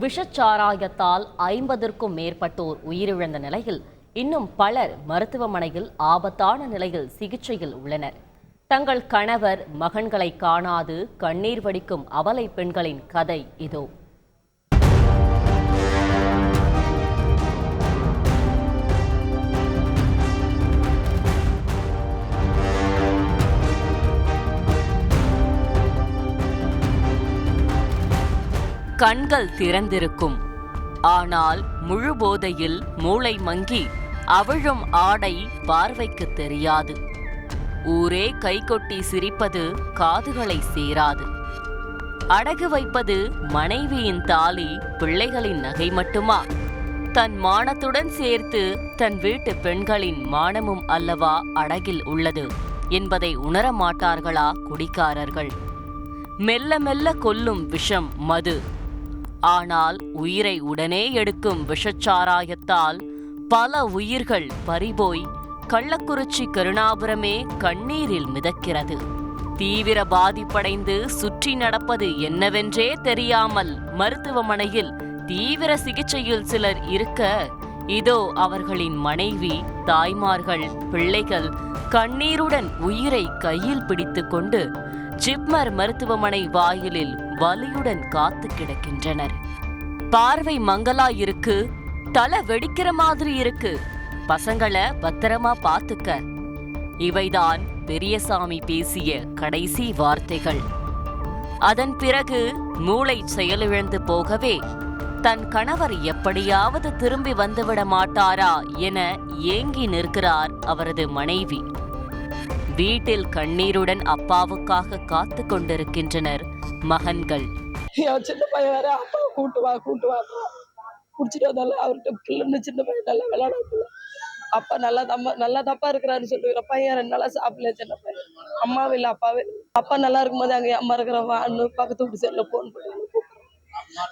விஷச்சாராயத்தால் ஐம்பதற்கும் மேற்பட்டோர் உயிரிழந்த நிலையில் இன்னும் பலர் மருத்துவமனையில் ஆபத்தான நிலையில் சிகிச்சையில் உள்ளனர். தங்கள் கணவர் மகன்களை காணாது கண்ணீர் வடிக்கும் அவலை பெண்களின் கதை இதோ. கண்கள் திறந்திருக்கும். ஆனால் முழு போதையில் மூளை மங்கி அவிழும் ஆடை பார்வைக்கு தெரியாது. ஊரே கைகொட்டி சிரிப்பது காதுகளை சேராது. அடகு வைப்பது மனைவியின் தாலி பிள்ளைகளின் நகை மட்டுமா? தன் மானத்துடன் சேர்த்து தன் வீட்டு பெண்களின் மானமும் அல்லவா அடகில் உள்ளது என்பதை உணரமாட்டார்களா குடிக்காரர்கள்? மெல்ல மெல்ல கொல்லும் விஷம் மது. ஆனால் உயிரை உடனே எடுக்கும் விஷச்சாராயத்தால் பல உயிர்கள் பறிபோய் கள்ளக்குறிச்சி கருணாபுரமே கண்ணீரில் மிதக்கிறது. தீவிர பாதிப்படைந்து சுற்றி நடப்பது என்னவென்றே தெரியாமல் மருத்துவமனையில் தீவிர சிகிச்சையில் சிலர் இருக்க இதோ அவர்களின் மனைவி தாய்மார்கள் பிள்ளைகள் கண்ணீருடன் உயிரை கையில் பிடித்துக்கொண்டு ஜிப்மர் மருத்துவமனை வாயிலில் வலியுடன் காத்து கிடக்கின்றனர். பார்வை மங்கலா இருக்கு தலை வெடிக்கிற மாதிரி இருக்கு. பசங்களை பத்திரமா பாத்துக்க இவைதான் பெரியசாமி பேசிய கடைசி வார்த்தைகள். அதன் பிறகு மூளை செயலிழந்து போகவே தன் கணவர் எப்படியாவது திரும்பி வந்துவிட மாட்டாரா என ஏங்கி நிற்கிறார் அவரது மனைவி. வீட்டில் கண்ணீருடன் அப்பாவுக்காக காத்து கொண்டிருக்கின்றனர் மகன்கள். என் சின்ன பையன் வேற. அப்பா கூட்டு வா கூட்டு வா குடிச்சிட்டு வந்தாலும் அவர்கிட்ட பிள்ளைன்னு சின்ன பையன் நல்லா விளையாட அப்பா நல்லா தம்மா நல்லா தப்பா இருக்கிறாருன்னு சொல்லுகிற பையன் ரெண்டு நாளா சாப்பிடல சின்ன பையன். அம்மாவும் இல்லை அப்பாவே அப்பா நல்லா இருக்கும்போது அங்கே அம்மா இருக்கிற வான்னு பக்கத்து வீட்டு சைடில் போன் பண்ணி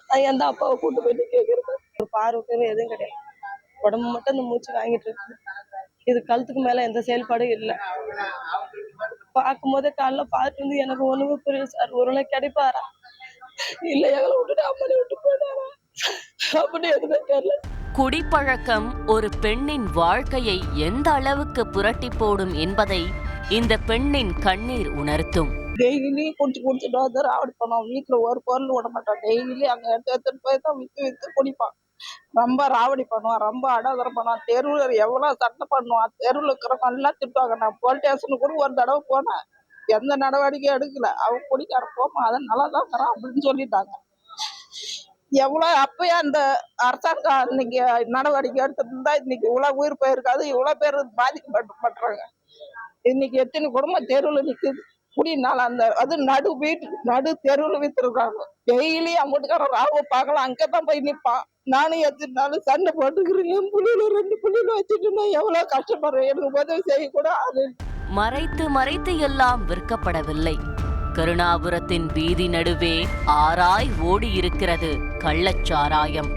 நான் எந்த அப்பாவை கூட்டு போயிட்டு கேட்கறது ஒரு பார்வைக்கு எதுவும் கிடையாது. உடம்பு மட்டும் இந்த மூச்சு வாங்கிட்டு இருக்கு. இது கழுத்துக்கு மேல எந்த செயல்பாடும் இல்லை. பார்க்கும் போதே காலைல பார்த்து வந்து எனக்கு ஒண்ணுமே புரியல சார். ஒரு நாள் கிடைப்பாரா? இல்ல எங்களை விட்டுட்டு அம்மனை விட்டு போனாரா? அப்படின்னு எதுவுமே தெரியல. குடிப்பழக்கம் ஒரு பெண்ணின் வாழ்க்கையை எந்த அளவுக்கு புரட்டி போடும் என்பதை இந்த பெண்ணின் கண்ணீர் உணர்த்தும். டெய்லி குடிச்சு குடிச்சிட்டு வந்து ராவடி பண்ணுவான் வீட்டுல ஒரு பொருள் விட மாட்டான் டெய்லி அங்க எடுத்து எடுத்துட்டு போய் தான் வித்து வித்து குடிப்பான் ரொம்ப ராவடி பண்ணுவான் ரொம்ப அடாதரம் பண்ணுவான். தெருவில் எவ்வளவு சட்டை பண்ணுவான் தெருவில் இருக்கிறவங்க எல்லாம் திட்டுவாங்க. நான் போலீஸ் ஸ்டேஷனுக்கு கூட ஒரு தடவை போனேன். எந்த நடவடிக்கையும் எடுக்கல. அவன் குடிக்கார போமா அதை நல்லா தான் இருக்கிறான் அப்படின்னு சொல்லிட்டாங்க. எவ்வளோ அப்பயே அந்த அரசாங்கம் இன்னைக்கு நடவடிக்கை எடுத்திருந்தா இன்னைக்கு இவ்வளோ உயிர் போயிருக்காது இவ்வளவு பேர் பாதிக்கப்பட்டுறாங்க. இன்னைக்கு எத்தனை குடும்பம் தெருவில் நிக்குது. குடினால அந்த அது நடு வீட்டு நடு தெருவில் வித்துருக்காங்க டெய்லி அம்பட்டுக்காரன் ராவ பார்க்கலாம் அங்கதான் போய் நிப்பான். நானும் எத்தனை நாள் சண்டை போட்டுக்கிறேன். புள்ளியில ரெண்டு புள்ளியில வச்சுட்டு நான் எவ்வளவு கஷ்டப்படுறேன்? எனக்கு உதவி செய்ய கூட அது மறைத்து மறைத்து எல்லாம் விற்கப்படவில்லை. கருணாபுரத்தின் வீதி நடுவே ஆராய் ஓடி இருக்கிறது கள்ளச்சாராயம்.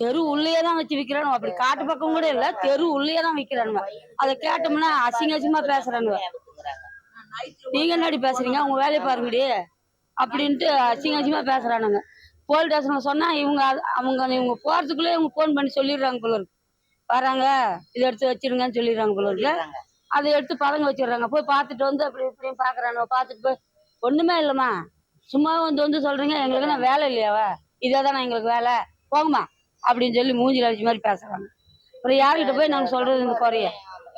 தெரு உள்ளே தான் வச்சு விக்கிறானுங்க அப்படி காட்டு பக்கம் கூட இல்ல தெரு உள்ளே தான் விக்கிறானுங்க அதை கேட்டோம்னா அசிங்க அசிங்கமா பேசுறானுங்க நீங்க என்னடி பேசுறீங்க? உங்க வேலையை பாருங்கடி. அப்படின்ட்டு அசிங்க அசிங்கமா பேசுறானுங்க. போலீஸ் ஸ்டேஷன்ல சொன்னா இவங்க அவங்க இவங்க போறதுக்குள்ளே இவங்க ஃபோன் பண்ணி சொல்லிடுறாங்க போல இருக்கு. வராங்க இதை எடுத்து வச்சிருங்கன்னு சொல்லிடுறாங்க போல அதை எடுத்து பதங்க வச்சிடுறாங்க. போய் பார்த்துட்டு வந்து அப்படி இப்படின்னு பாக்குறானுங்க பார்த்துட்டு போய் ஒண்ணுமே இல்லைம்மா. சும்மா வந்து வந்து சொல்றீங்க எங்களுக்கு என்ன வேலை இல்லையாவா? இதே தானே எங்களுக்கு வேலை. போங்கம்மா. அப்படின்னு சொல்லி மூஞ்சில அடிச்ச மாதிரி பேசுறாங்க. அப்புறம் யார்கிட்ட போய் நாங்க சொல்றது இந்த குறைய?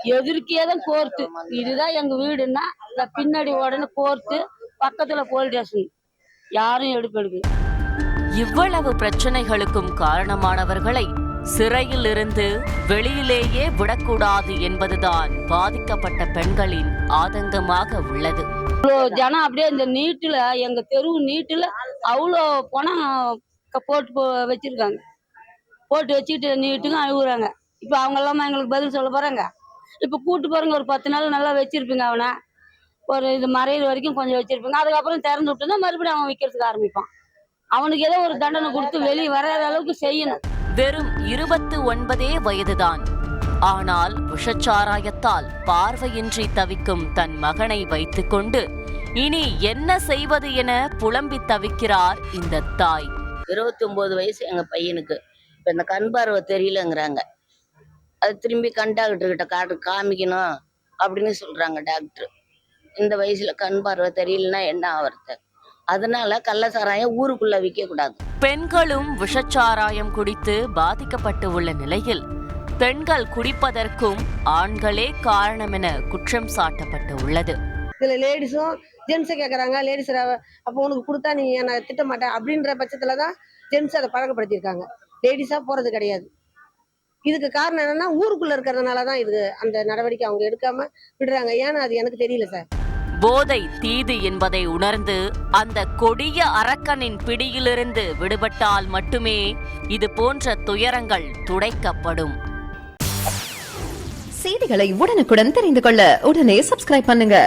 எதிர்க்கே தான் கோர்த்து இதுதான் எங்க வீடுன்னா இந்த பின்னாடி உடனே கோர்த்து பக்கத்துல போலீஸ் ஸ்டேஷன் யாரும் எடுப்பு எடுக்கல இவ்வளவு பிரச்சனைகளுக்கும் காரணமானவர்களை சிறையில் இருந்து வெளியிலேயே விடக்கூடாது என்பதுதான் பாதிக்கப்பட்ட பெண்களின் ஆதங்கமாக உள்ளது. ஜனம் அப்படியே இந்த நீட்டுல எங்க தெரு நீட்டுல அவ்வளோ பணம் போட்டு வச்சிருக்காங்க. போட்டு வச்சுக்கிட்டு நீட்டுக்கும் அழுகுறாங்க. இப்போ அவங்க எல்லாமே எங்களுக்கு பதில் சொல்ல போறாங்க. இப்போ கூட்டு பாருங்க ஒரு பத்து நாள் நல்லா வச்சிருப்பீங்க அவனை. ஒரு இது மறையிற வரைக்கும் கொஞ்சம் வச்சிருப்பீங்க. அதுக்கப்புறம் திறந்து விட்டுனா மறுபடியும் அவன் விற்கிறதுக்கு ஆரம்பிப்பான். அவனுக்கு ஏதோ ஒரு தண்டனை கொடுத்து வெளியே வராத அளவுக்கு செய்யணும். வெறும் இருபத்து ஒன்பதே வயதுதான். ஆனால் விஷச்சாராயத்தால் பார்வையின்றி தவிக்கும் தன் மகனை வைத்துக்கொண்டு இனி என்ன செய்வது என புலம்பித் தவிக்கிறார் இந்த தாய். இருபத்தி ஒன்பது வயசு எங்க பையனுக்கு. இப்ப இந்த கண் பார்வை தெரியலங்கிறாங்க. அது திரும்பி கண் டாக்டர் கிட்ட காட்டு காமிக்கணும் அப்படின்னு சொல்றாங்க டாக்டர். இந்த வயசுல கண் பார்வை தெரியலன்னா என்ன ஆவறது? அதனால கள்ள சாராயம் ஊருக்குள்ள விற்க கூடாது. பெண்களும் விஷச்சாராயம் குடித்து பாதிக்கப்பட்டு உள்ள நிலையில் பெண்கள் குடிப்பதற்கும் ஆண்களே காரணம் என குற்றம் சாட்டப்பட்டு உள்ளது. இதுல லேடிஸும் ஜென்ஸை கேட்குறாங்க லேடிஸ் அப்போ உனக்கு கொடுத்தா நீ என்னை திட்ட மாட்டேன் அப்படின்ற பட்சத்துல தான் ஜென்ஸ் அதை பழக்கப்படுத்தியிருக்காங்க. லேடிஸாக போறது கிடையாது. இதுக்கு காரணம் என்னன்னா ஊருக்குள்ள இருக்கிறதுனால தான் இது அந்த நடவடிக்கை அவங்க எடுக்காம விடுறாங்க. ஏன்னா அது எனக்கு தெரியல சார். போதை தீது என்பதை உணர்ந்து அந்த கொடிய அரக்கனின் பிடியிலிருந்து விடுபட்டால் மட்டுமே இது போன்ற துயரங்கள் துடைக்கப்படும். செய்திகளை உடனுக்குடன் தெரிந்து கொள்ள உடனே சப்ஸ்கிரைப் பண்ணுங்க.